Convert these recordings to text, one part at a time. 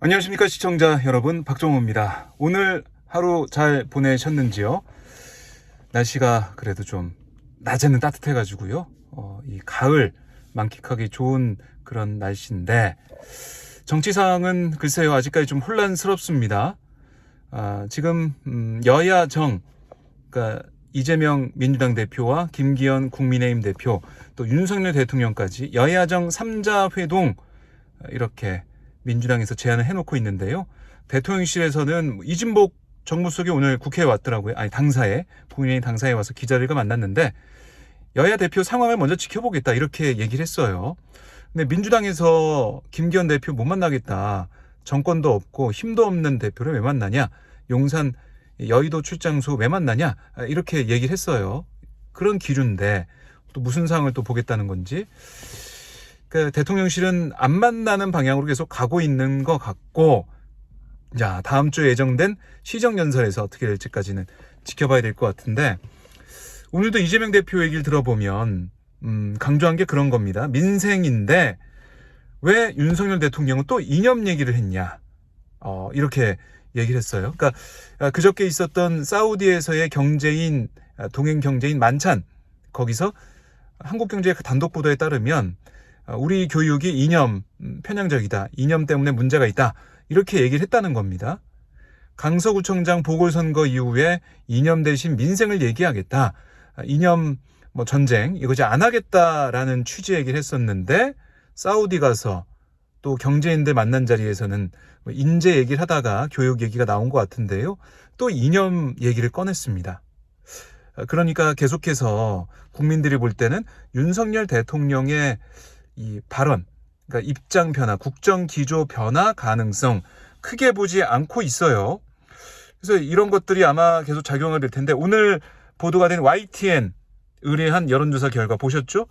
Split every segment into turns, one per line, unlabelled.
안녕하십니까 시청자 여러분 박정호입니다. 오늘 하루 잘 보내셨는지요? 날씨가 그래도 좀 낮에는 따뜻해가지고요. 어, 이 가을 만끽하기 좋은 그런 날씨인데 정치 상황은 글쎄요 아직까지 좀 혼란스럽습니다. 아, 지금 음, 여야 정 그러니까 이재명 민주당 대표와 김기현 국민의힘 대표 또 윤석열 대통령까지 여야정 3자 회동 이렇게 민주당에서 제안을 해놓고 있는데요. 대통령실에서는 이진복 정무수석이 오늘 국회에 왔더라고요. 아니 당사에 국민의힘 당사에 와서 기자들과 만났는데 여야 대표 상황을 먼저 지켜보겠다 이렇게 얘기를 했어요. 근데 민주당에서 김기현 대표 못 만나겠다. 정권도 없고 힘도 없는 대표를 왜 만나냐? 용산 여의도 출장소 왜 만나냐? 아, 이렇게 얘기를 했어요. 그런 기류인데 또 무슨 상황을 또 보겠다는 건지 그 대통령실은 안 만나는 방향으로 계속 가고 있는 것 같고 자 다음 주에 예정된 시정연설에서 어떻게 될지까지는 지켜봐야 될 것 같은데 오늘도 이재명 대표 얘기를 들어보면 음, 강조한 게 그런 겁니다. 민생인데 왜 윤석열 대통령은 또 이념 얘기를 했냐? 어, 이렇게 얘기를 했어요. 그러니까 아, 그저께 있었던 사우디에서의 경제인 아, 동행 경제인 만찬 거기서 한국 경제 단독 보도에 따르면 아, 우리 교육이 이념 음, 편향적이다. 이념 때문에 문제가 있다. 이렇게 얘기를 했다는 겁니다. 강서구청장 보궐선거 이후에 이념 대신 민생을 얘기하겠다. 아, 이념 뭐 전쟁 이거지 안 하겠다라는 취지 얘기를 했었는데 사우디 가서 또 경제인들 만난 자리에서는 뭐 인재 얘기를 하다가 교육 얘기가 나온 것 같은데요. 또 이념 얘기를 꺼냈습니다. 아, 그러니까 계속해서 국민들이 볼 때는 윤석열 대통령의 이 발언, 그러니까 입장 변화, 국정 기조 변화 가능성 크게 보지 않고 있어요. 그래서 이런 것들이 아마 계속 작용을 될 텐데 오늘 보도가 된 YTN 의뢰한 여론조사 결과 보셨죠?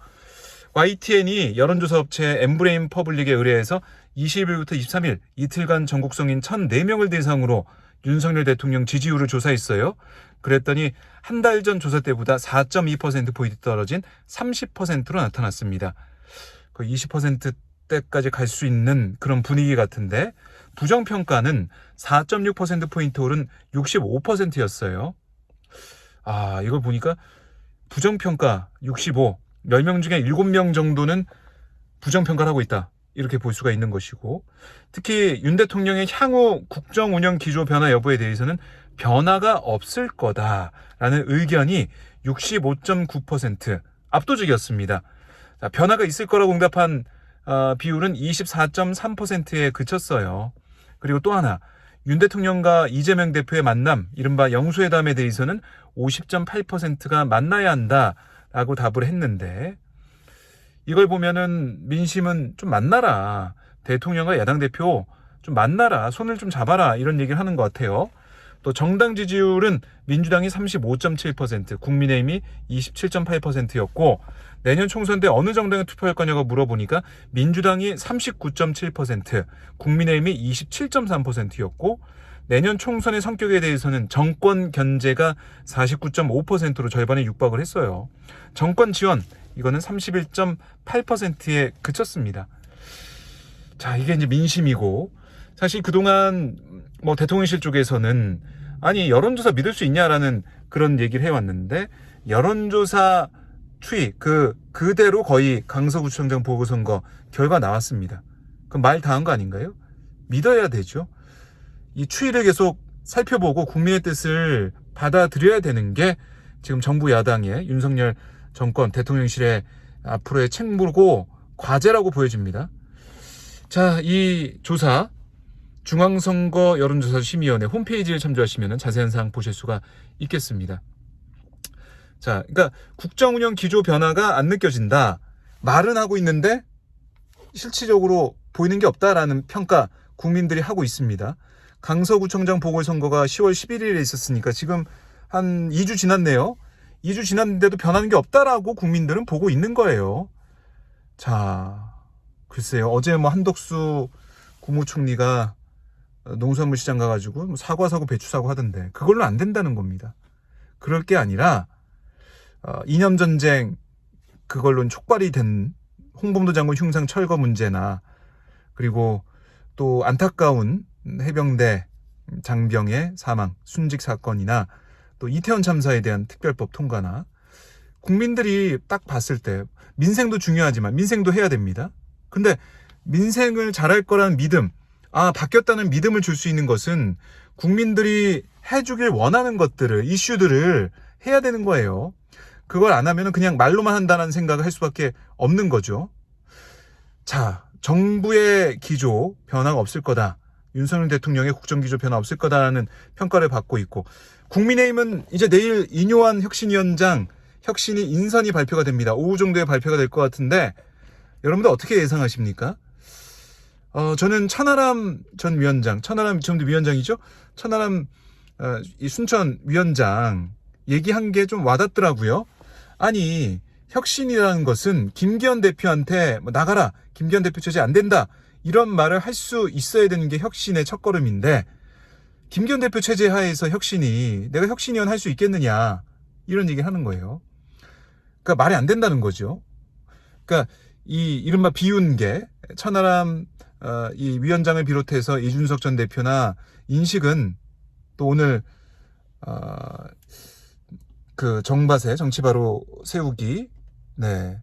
YTN이 여론조사 업체 엠브레인 퍼블릭에 의뢰해서 20일부터 23일 이틀간 전국 성인 1,004명을 대상으로 윤석열 대통령 지지율을 조사했어요. 그랬더니 한 달 전 조사 때보다 4.2%포인트 떨어진 30%로 나타났습니다. 그 20%대까지 갈 수 있는 그런 분위기 같은데 부정평가는 4.6%포인트 오른 65%였어요. 아, 이걸 보니까 부정평가 65, 10명 중에 7명 정도는 부정평가를 하고 있다. 이렇게 볼 수가 있는 것이고 특히 윤 대통령의 향후 국정 운영 기조 변화 여부에 대해서는 변화가 없을 거다라는 의견이 65.9% 압도적이었습니다. 자, 변화가 있을 거라고 응답한 어, 비율은 24.3%에 그쳤어요. 그리고 또 하나 윤 대통령과 이재명 대표의 만남, 이른바 영수회담에 대해서는 50.8%가 만나야 한다라고 답을 했는데 이걸 보면은 민심은 좀 만나라. 대통령과 야당 대표 좀 만나라. 손을 좀 잡아라. 이런 얘기를 하는 것 같아요. 또 정당 지지율은 민주당이 35.7%, 국민의힘이 27.8%였고 내년 총선 때 어느 정당에 투표할 거냐고 물어보니까 민주당이 39.7%, 국민의힘이 27.3%였고 내년 총선의 성격에 대해서는 정권 견제가 49.5%로 절반에 육박을 했어요. 정권 지원 이거는 31.8%에 그쳤습니다. 자, 이게 이제 민심이고 사실 그동안 뭐 대통령실 쪽에서는 아니 여론조사 믿을 수 있냐라는 그런 얘기를 해왔는데 여론조사 추이 그 그대로 거의 강서구청장 보궐선거 결과 나왔습니다. 그럼 말 다한 거 아닌가요? 믿어야 되죠. 이 추이를 계속 살펴보고 국민의 뜻을 받아들여야 되는 게 지금 정부 야당의 윤석열 정권 대통령실의 앞으로의 책무고 과제라고 보여집니다. 자, 이 조사 중앙선거 여론조사 심의위원회 홈페이지를 참조하시면 자세한 사항 보실 수가 있겠습니다. 자, 그러니까 국정 운영 기조 변화가 안 느껴진다. 말은 하고 있는데 실질적으로 보이는 게 없다라는 평가 국민들이 하고 있습니다. 강서구청장 보궐선거가 10월 11일에 있었으니까 지금 한 2주 지났네요. 2주 지났는데도 변하는 게 없다라고 국민들은 보고 있는 거예요. 자, 글쎄요. 어제 뭐 한덕수 국무총리가 농수산물 시장 가가지고 뭐 사과 사고 배추 사고 하던데 그걸로 안 된다는 겁니다. 그럴 게 아니라 어, 이념 전쟁 그걸로 촉발이 된 홍범도 장군 흉상 철거 문제나 그리고 또 안타까운 해병대 장병의 사망, 순직 사건이나 또 이태원 참사에 대한 특별법 통과나 국민들이 딱 봤을 때 민생도 중요하지만 민생도 해야 됩니다. 근데 민생을 잘할 거라는 믿음, 아, 바뀌었다는 믿음을 줄 수 있는 것은 국민들이 해주길 원하는 것들을, 이슈들을 해야 되는 거예요. 그걸 안 하면 그냥 말로만 한다는 생각을 할 수밖에 없는 거죠. 자, 정부의 기조 변화가 없을 거다. 윤석열 대통령의 국정기조 변화 없을 거다라는 평가를 받고 있고, 국민의힘은 이제 내일 이뇨한 혁신위원장 혁신이 인선이 발표가 됩니다. 오후 정도에 발표가 될 것 같은데, 여러분들 어떻게 예상하십니까? 어, 저는 천하람 전 위원장, 천하람 지금도 위원장이죠? 천하람, 어, 이 순천 위원장 얘기한 게 좀 와닿더라고요. 아니, 혁신이라는 것은 김기현 대표한테 뭐 나가라, 김기현 대표 처지 안 된다, 이런 말을 할 수 있어야 되는 게 혁신의 첫걸음인데, 김기현 대표 체제 하에서 혁신이, 내가 혁신위원 할 수 있겠느냐, 이런 얘기를 하는 거예요. 그러니까 말이 안 된다는 거죠. 그러니까 이 이른바 비운계 천하람 어, 이 위원장을 비롯해서 이준석 전 대표나 인식은 또 오늘 어, 그 정바세 정치 바로 세우기 네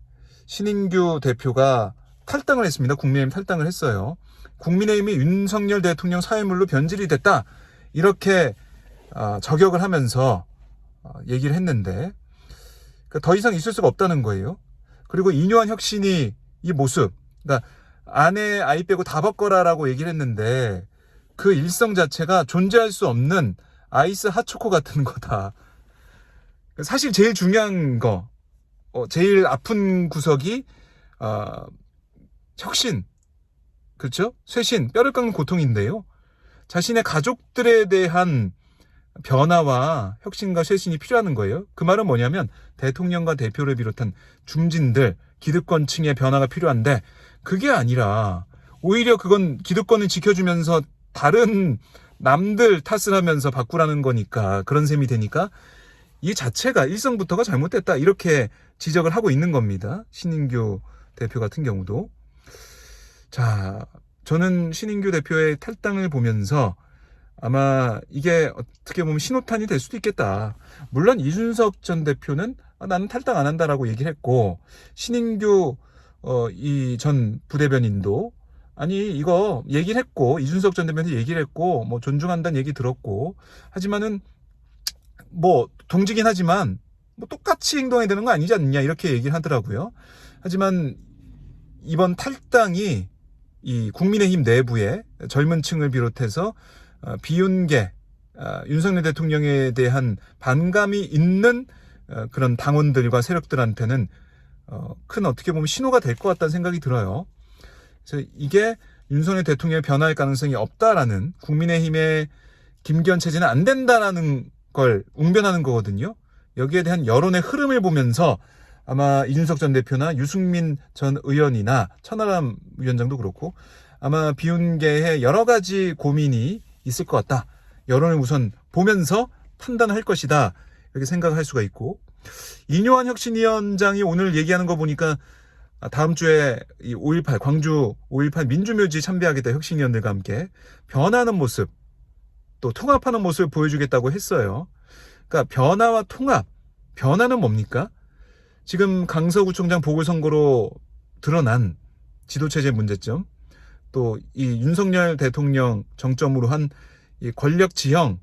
신인규 대표가 탈당을 했습니다. 국민의힘 탈당을 했어요. 국민의힘이 윤석열 대통령 사회물로 변질이 됐다 이렇게 어, 저격을 하면서 어, 얘기를 했는데 그더 이상 있을 수가 없다는 거예요. 그리고 이뇨한 혁신이 이 모습, 그러니까 아내 아이 빼고 다 바꿔라라고 얘기를 했는데 그 일성 자체가 존재할 수 없는 아이스 핫초코 같은 거다. 사실 제일 중요한 거, 어, 제일 아픈 구석이 어, 혁신, 그렇죠? 쇄신, 뼈를 깎는 고통인데요. 자신의 가족들에 대한 변화와 혁신과 쇄신이 필요하는 거예요. 그 말은 뭐냐면 대통령과 대표를 비롯한 중진들, 기득권층의 변화가 필요한데 그게 아니라 오히려 그건 기득권을 지켜주면서 다른 남들 탓을 하면서 바꾸라는 거니까 그런 셈이 되니까 이 자체가 일성부터가 잘못됐다 이렇게 지적을 하고 있는 겁니다. 신인규 대표 같은 경우도 자 저는 신인규 대표의 탈당을 보면서 아마 이게 어떻게 보면 신호탄이 될 수도 있겠다. 물론 이준석 전 대표는 아, 나는 탈당 안 한다라고 얘기를 했고 신인규 어, 이 전 부대변인도 아니 이거 얘기를 했고 이준석 전 대표한테 얘기를 했고 뭐 존중한다는 얘기 들었고 하지만은 뭐 동지긴 하지만 뭐 똑같이 행동해야 되는 거 아니지 않느냐 이렇게 얘기를 하더라고요. 하지만 이번 탈당이 이 국민의힘 내부에 젊은 층을 비롯해서 어, 비윤계 어, 윤석열 대통령에 대한 반감이 있는 어, 그런 당원들과 세력들한테는 어, 큰 어떻게 보면 신호가 될 것 같다는 생각이 들어요. 그래서 이게 윤석열 대통령의 변화할 가능성이 없다라는 국민의힘의 김기현 체제는 안 된다라는 걸 웅변하는 거거든요. 여기에 대한 여론의 흐름을 보면서 아마 이준석 전 대표나 유승민 전 의원이나 천하람 위원장도 그렇고 아마 비운계의 여러 가지 고민이 있을 것 같다. 여론을 우선 보면서 판단할 것이다. 이렇게 생각을 할 수가 있고 이뇨한 혁신위원장이 오늘 얘기하는 거 보니까 다음 주에 이 5.18 광주 5.18 민주묘지 참배하겠다 혁신위원들과 함께 변하는 모습 또 통합하는 모습을 보여주겠다고 했어요. 그러니까 변화와 통합 변화는 뭡니까? 지금 강서구청장 보궐선거로 드러난 지도체제 문제점 또 이 윤석열 대통령 정점으로 한 이 권력 지형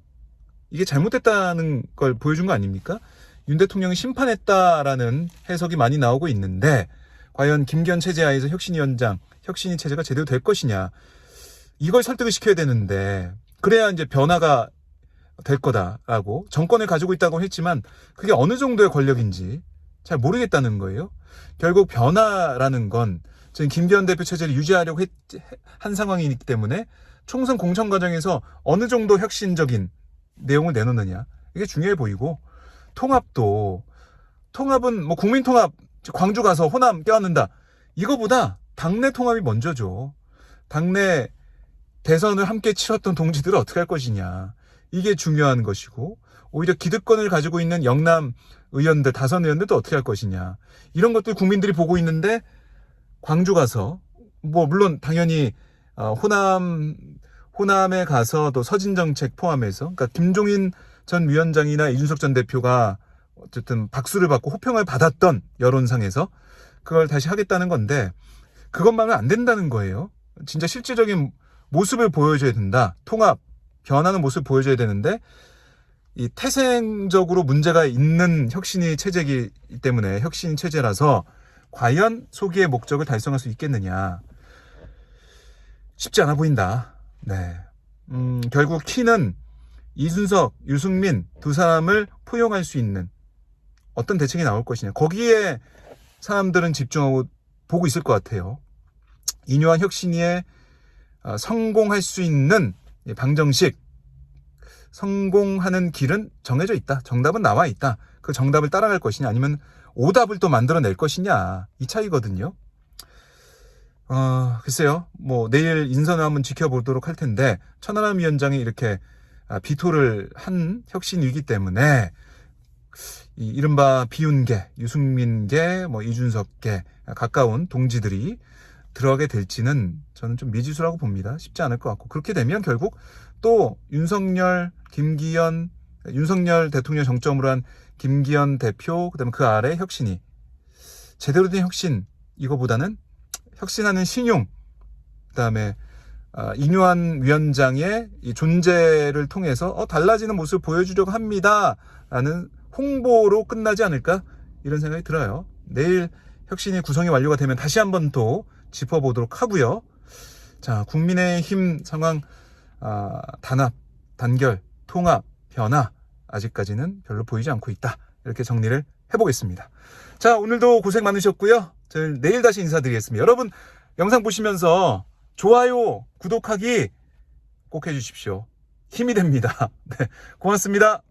이게 잘못됐다는 걸 보여준 거 아닙니까? 윤 대통령이 심판했다라는 해석이 많이 나오고 있는데 과연 김기현 체제 하에서 혁신위 원장, 혁신위 체제가 제대로 될 것이냐 이걸 설득을 시켜야 되는데 그래야 이제 변화가 될 거다라고 정권을 가지고 있다고 했지만 그게 어느 정도의 권력인지 잘 모르겠다는 거예요. 결국 변화라는 건 지금 김기현 대표 체제를 유지하려고 했, 한 상황이기 때문에 총선 공천 과정에서 어느 정도 혁신적인 내용을 내놓느냐 이게 중요해 보이고 통합도 통합은 뭐 국민 통합 광주 가서 호남 껴안는다. 이거보다 당내 통합이 먼저죠. 당내 대선을 함께 치렀던 동지들을 어떻게 할 것이냐. 이게 중요한 것이고 오히려 기득권을 가지고 있는 영남 의원들 다선 의원들도 어떻게 할 것이냐. 이런 것들 국민들이 보고 있는데 광주 가서 뭐 물론 당연히 어, 호남 호남에 가서 또 서진 정책 포함해서 그러니까 김종인 전 위원장이나 이준석 전 대표가 어쨌든 박수를 받고 호평을 받았던 여론상에서 그걸 다시 하겠다는 건데 그것만은 안 된다는 거예요. 진짜 실질적인 모습을 보여줘야 된다. 통합, 변하는 모습을 보여줘야 되는데 이 태생적으로 문제가 있는 혁신이 체제이기 때문에 혁신 체제라서 과연 소기의 목적을 달성할 수 있겠느냐. 쉽지 않아 보인다. 네. 음, 결국 키는 이준석, 유승민 두 사람을 포용할 수 있는 어떤 대책이 나올 것이냐. 거기에 사람들은 집중하고 보고 있을 것 같아요. 이뇨한 혁신위에 어, 성공할 수 있는 이 방정식, 성공하는 길은 정해져 있다. 정답은 나와 있다. 그 정답을 따라갈 것이냐, 아니면 오답을 또 만들어낼 것이냐. 이 차이거든요. 어, 글쎄요. 뭐, 내일 인선을 한번 지켜보도록 할 텐데, 천하람 위원장이 이렇게 아, 비토를 한 혁신이기 때문에, 이 이른바 비운계, 유승민계, 뭐 이준석계 가까운 동지들이 들어가게 될지는 저는 좀 미지수라고 봅니다. 쉽지 않을 것 같고 그렇게 되면 결국 또 윤석열, 김기현, 윤석열 대통령 정점으로 한 김기현 대표 그다음에 그 아래 혁신이 제대로 된 혁신 이거보다는 혁신하는 신용 그다음에 아, 이뇨한 위원장의 이 존재를 통해서 어, 달라지는 모습을 보여주려고 합니다라는 홍보로 끝나지 않을까 이런 생각이 들어요. 내일 혁신이 구성이 완료가 되면 다시 한번 또 짚어보도록 하고요. 자, 국민의힘 상황 아, 단합, 단결, 통합, 변화 아직까지는 별로 보이지 않고 있다. 이렇게 정리를 해보겠습니다. 자, 오늘도 고생 많으셨고요. 저는 내일 다시 인사드리겠습니다. 여러분 영상 보시면서 좋아요, 구독하기 꼭 해주십시오. 힘이 됩니다. 네, 고맙습니다.